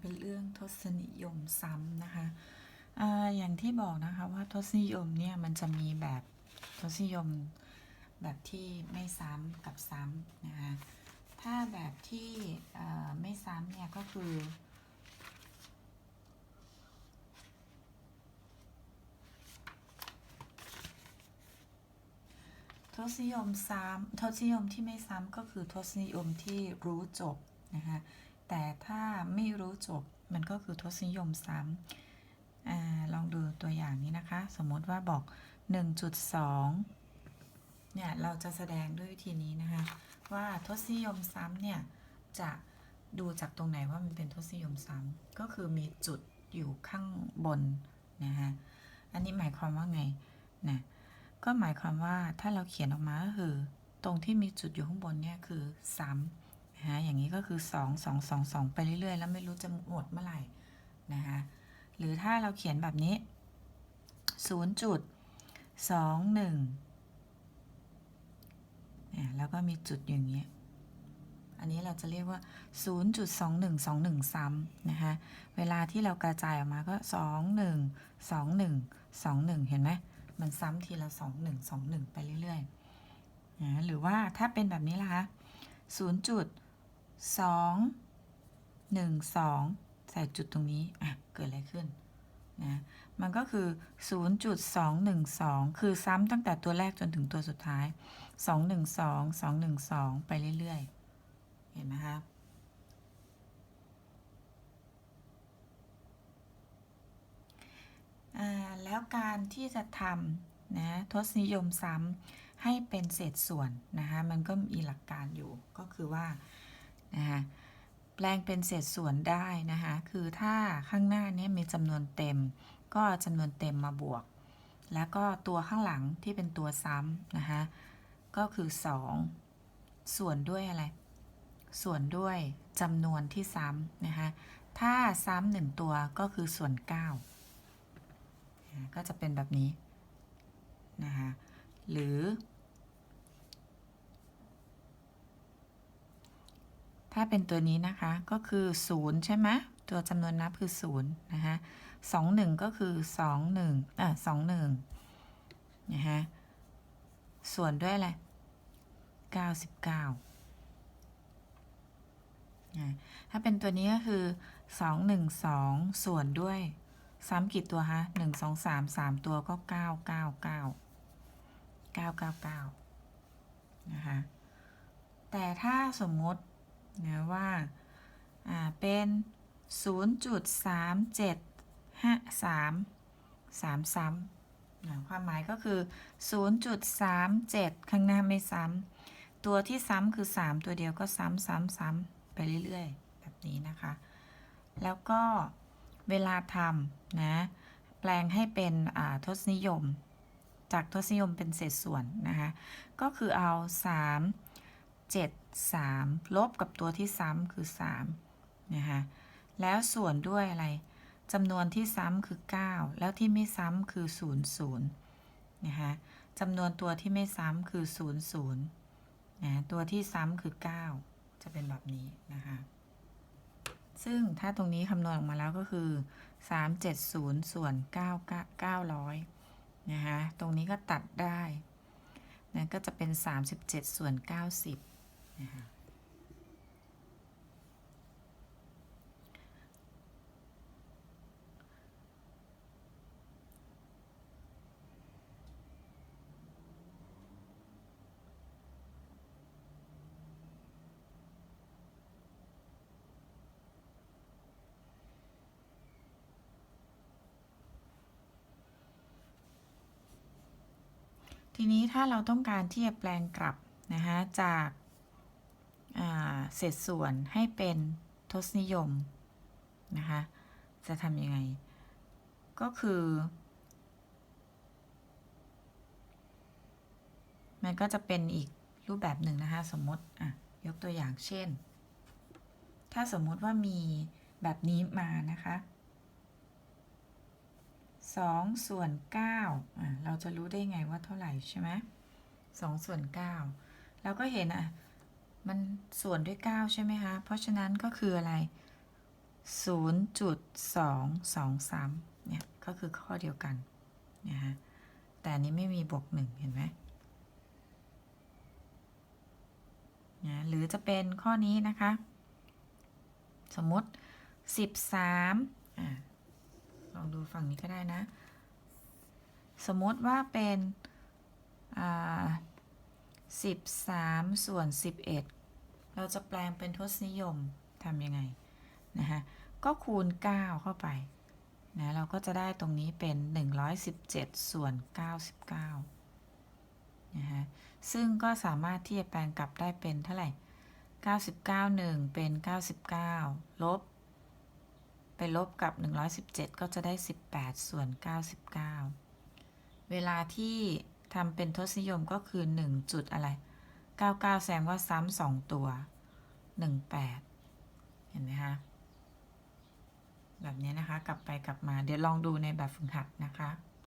เป็นเรื่องทศนิยมซ้ำนะคะออย่างที่บอกนะคะว่าทศนิยมเนี่ยมันจะมีแบบทศนิยมแบบที่ไม่ซ้ำกับซ้ำนะคะถ้าแบบที่ไม่ซ้ำเนี่ยก็คือทศนิยมซ้ำทศนิยมที่ไม่ซ้ำก็คือทศนิยมที่รู้จบนะคะ แต่ถ้าไม่รู้จบมันก็คือทศนิยมซ้ำอลองดูตัวอย่างนี้นะคะ สมมติว่าบอก 1.2 เนี่ย เราจะแสดงด้วยวิธีนี้นะคะ ว่าทศนิยมซ้ำเนี่ย จะดูจากตรงไหนว่ามันเป็นทศนิยมซ้ำก็คือมีจุดอยู่ข้างบนนะคะอันนี้หมายความว่าไงนะก็หมายความว่าถ้าเราเขียนออกมาก็คือ ตรงที่มีจุดอยู่ข้างบนเนี่ยคือซ้ำ นะคะอย่างนี้ก็คือ 2 2 2 2 ไปเรื่อยๆ แล้วไม่รู้จะหมดเมื่อไหร่นะคะหรือถ้าเราเขียนแบบนี้ 0 จุด 2 1เนี่ยแล้วก็มีจุดอย่างนี้ อันนี้เราจะเรียกว่า 0.2121 ซ้ำนะคะเวลาที่เรากระจายออกมาก็ 2 1 2 1 2 1 เห็นไหมมันซ้ำทีละสองหนึ่งสองหนึ่งไปเรื่อยๆนะหรือว่าถ้าเป็นแบบนี้ล่ะคะศูนย์จุด สองหนึ่งสองใส่จุดตรงนี้ อะ เกิดอะไรขึ้นนะมันก็คือ 0.212 คือซ้ำตั้งแต่ตัวแรกจนถึงตัวสุดท้าย 212 212 ไปเรื่อย ๆ เห็นไหมคะอ่าแล้วการที่จะทำนะทศนิยมซ้ำให้เป็นเศษส่วนนะคะ มันก็มีหลักการอยู่ก็คือว่า นะคะแปลงเป็นเศษส่วนได้นะคะคือถ้าข้างหน้านี้มีจำนวนเต็ม ก็จำนวนเต็มมาบวก แล้วก็ตัวข้างหลังที่เป็นตัวซ้ำนะคะก็คือ 2 ส่วนด้วยอะไร ส่วนด้วยจำนวนที่ซ้ำนะคะถ้าซ้ำหนึ่งตัวก็คือส่วน 9 ก็จะเป็นแบบนี้นะคะหรือ ถ้าเป็นตัวนี้นะคะก็คือ 0 ใช่ไหมตัวจำนวนนับคือ 0 นะคะ2 1ก็คือ 2 1อะ2 1นะคะส่วนด้วยอะไร99นะถ้าเป็นตัวนี้ก็คือ 2 1 2 ส่วนด้วย ซ้ำกี่ตัวคะหนึ่งสองสามสามตัวก็เก้าเก้าเก้าเก้าเก้าเก้านะคะแต่ถ้าสมมติ นะว่าอ่าเป็นศูนย์จุดสามเจ็ดห้าสามสามซ้ำนะความหมายก็คือศูนย์จุดสามเจ็ดข้างหน้าไม่ซ้ำตัวที่ซ้ำคือสามตัวเดียวก็ซ้ำซ้ำซ้ำไปเรื่อยๆ แบบนี้นะคะ แล้วก็เวลาทำนะ แปลงให้เป็นทศนิยม จากทศนิยมเป็นเศษส่วนนะคะ ก็คือเอา 3 7 3 ลบกับตัวที่ซ้ำคือ 3 นะคะ แล้วส่วนด้วยอะไรจำนวนที่ซ้ำคือ 9 แล้วที่ไม่ซ้ำคือ 0 0 นะคะจำนวนตัวที่ไม่ซ้ำคือ 0 0 นะ ตัวที่ซ้ำคือ 9 จะเป็นแบบนี้นะคะ ซึ่งถ้าตรงนี้คำนวณออกมาแล้วก็คือ 370 ส่วน 9 900 นะคะ ตรงนี้ก็ตัดได้นะก็จะเป็น 37 ส่วน 90 นะคะทีนี้ถ้าเราต้องการที่จะแปลงกลับนะคะจาก เศษส่วนให้เป็นทศนิยมนะคะ จะทำยังไง ก็คือ มันก็จะเป็นอีกรูปแบบหนึ่งนะคะ สมมติอะยกตัวอย่างเช่น ถ้าสมมติว่ามีแบบนี้มานะคะสองส่วนเก้าอะเราจะรู้ได้ไงว่าเท่าไหร่ใช่ไหมสองส่วนเก้าเราก็เห็นอะ มันส่วนด้วยเก้าใช่ไหมคะ เพราะฉะนั้นก็คืออะไร 0.223 เนี่ย ก็คือข้อเดียวกันนะฮะแต่นี้ไม่มีบวกหนึ่งเห็นไหมนะหรือจะเป็นข้อนี้นะคะ สมมติ 13อะลองดูฝั่งนี้ก็ได้นะ สมมติว่าเป็นอ่า 13 ส่วน 11 เราจะแปลงเป็นทศนิยมทำยังไงนะคะก็คูณ 9 เข้าไปนะเราก็จะได้ตรงนี้เป็น 117 ส่วน 99นะคะซึ่งก็สามารถที่จะแปลงกลับได้เป็นเท่าไหร่ 99 1 เป็น 99 ลบ ไปลบกับ 117 ก็จะได้ 18 ส่วน 99 เวลาที่ ทำเป็นทศนิยมก็คือ1จุดอะไร 99 แสดงว่าซ้ำ2ตัว 18 เห็นไหมคะแบบนี้นะคะ กลับไปกลับมาเดี๋ยวลองดูในแบบฝึกหัดนะคะ